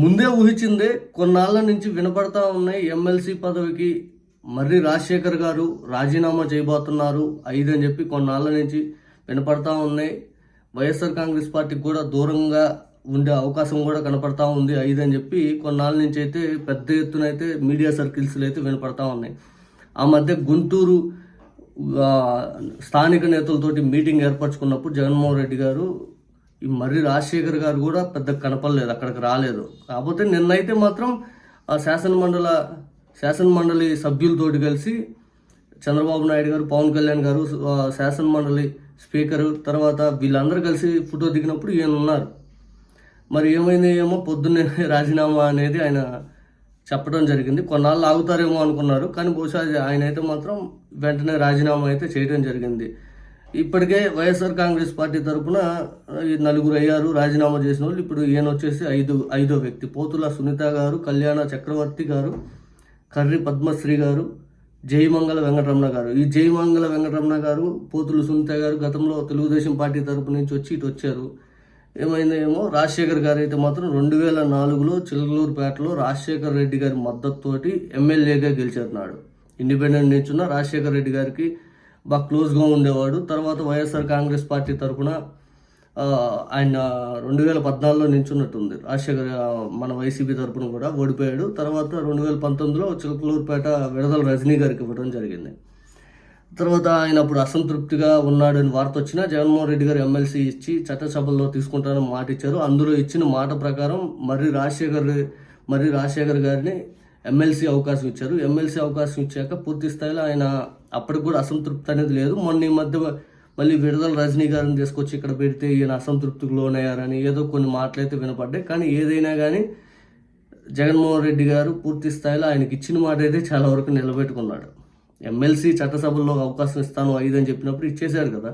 ముందే ఊహించిందే కొన్నాళ్ళ నుంచి వినపడతా ఉన్నాయి ఎమ్మెల్సీ పదవికి మర్రి రాజశేఖర్ గారు రాజీనామా చేయబోతున్నారు. ఐదు అని చెప్పి కొన్నాళ్ళ నుంచి వినపడతా ఉన్నాయి. వైఎస్ఆర్ కాంగ్రెస్ పార్టీకి కూడా దూరంగా ఉండే అవకాశం కూడా కనపడతా ఉంది. ఐదు అని చెప్పి కొన్నాళ్ళ నుంచి అయితే పెద్ద ఎత్తున అయితే మీడియా సర్కిల్స్లో అయితే వినపడతా ఉన్నాయి. ఆ మధ్య గుంటూరు స్థానిక నేతలతోటి మీటింగ్ ఏర్పరచుకున్నప్పుడు జగన్మోహన్ రెడ్డి గారు ఈ మర్రి రాజశేఖర్ గారు కూడా పెద్ద కనపడలేదు అక్కడికి రాలేదు. కాకపోతే నిన్నైతే మాత్రం ఆ శాసన మండల శాసన మండలి సభ్యులతోటి కలిసి చంద్రబాబు నాయుడు గారు పవన్ కళ్యాణ్ గారు శాసనమండలి శాసన మండలి స్పీకరు తర్వాత వీళ్ళందరూ కలిసి ఫోటో దిగినప్పుడు ఈయన ఉన్నారు. మరి ఏమైంది ఏమో పొద్దున్నే రాజీనామా అనేది ఆయన చెప్పడం జరిగింది. కొన్నాళ్ళు ఆగుతారేమో అనుకున్నారు కానీ బహుశా ఆయన అయితే మాత్రం వెంటనే రాజీనామా అయితే చేయడం జరిగింది. ఇప్పటికే వైఎస్ఆర్ కాంగ్రెస్ పార్టీ తరఫున ఈ నలుగురు అయ్యారు రాజీనామా చేసిన వాళ్ళు. ఇప్పుడు ఈయన వచ్చేసి ఐదు ఐదో వ్యక్తి. పోతుల సునీత గారు కళ్యాణ చక్రవర్తి గారు కర్రి పద్మశ్రీ గారు జయమంగళ వెంకటరమణ గారు. ఈ జయమంగళ వెంకటరమణ గారు పోతులు సునీత గారు గతంలో తెలుగుదేశం పార్టీ తరపు నుంచి వచ్చి ఇటు వచ్చారు. ఏమైందేమో రాజశేఖర్ గారు అయితే మాత్రం రెండు వేల నాలుగులో చిలకలూరుపేటలో రాజశేఖర్ రెడ్డి గారి మద్దతుతోటి ఎమ్మెల్యేగా గెలిచారు నాడు. ఇండిపెండెంట్ నిల్చున్న రాజశేఖర్ రెడ్డి గారికి బాగా క్లోజ్గా ఉండేవాడు. తర్వాత వైఎస్ఆర్ కాంగ్రెస్ పార్టీ తరఫున ఆయన రెండు వేల పద్నాలుగులో నిల్చున్నట్టుంది రాజశేఖర్ మన వైసీపీ తరఫున కూడా ఓడిపోయాడు. తర్వాత రెండు వేల పంతొమ్మిదిలో చిలకలూరుపేట విడదల రజనీ గారికి ఇవ్వడం జరిగింది. తర్వాత ఆయన అప్పుడు అసంతృప్తిగా ఉన్నాడని వార్త వచ్చినా జగన్మోహన్ రెడ్డి గారు ఎమ్మెల్సీ ఇచ్చి చట్టసభల్లో తీసుకుంటానని మాట ఇచ్చారు అందులో ఇచ్చిన మాట ప్రకారం మర్రి రాజశేఖర్ మర్రి రాజశేఖర్ గారిని ఎమ్మెల్సీ అవకాశం ఇచ్చారు. ఎమ్మెల్సీ అవకాశం ఇచ్చాక పూర్తి స్థాయిలో ఆయన అప్పటికి కూడా అసంతృప్తి అనేది లేదు. మొన్న ఈ మధ్య మళ్ళీ విడుదల రజనీ గారిని తీసుకొచ్చి ఇక్కడ పెడితే ఈయన అసంతృప్తికి లోనయ్యారని ఏదో కొన్ని మాటలైతే వినపడ్డాయి. కానీ ఏదైనా కానీ జగన్మోహన్ రెడ్డి గారు పూర్తి స్థాయిలో ఆయనకి ఇచ్చిన మాట అయితే చాలా వరకు నిలబెట్టుకున్నాడు. ఎమ్మెల్సీ చట్టసభల్లో అవకాశం ఇస్తాను ఐదు అని చెప్పినప్పుడు ఇచ్చేశారు కదా.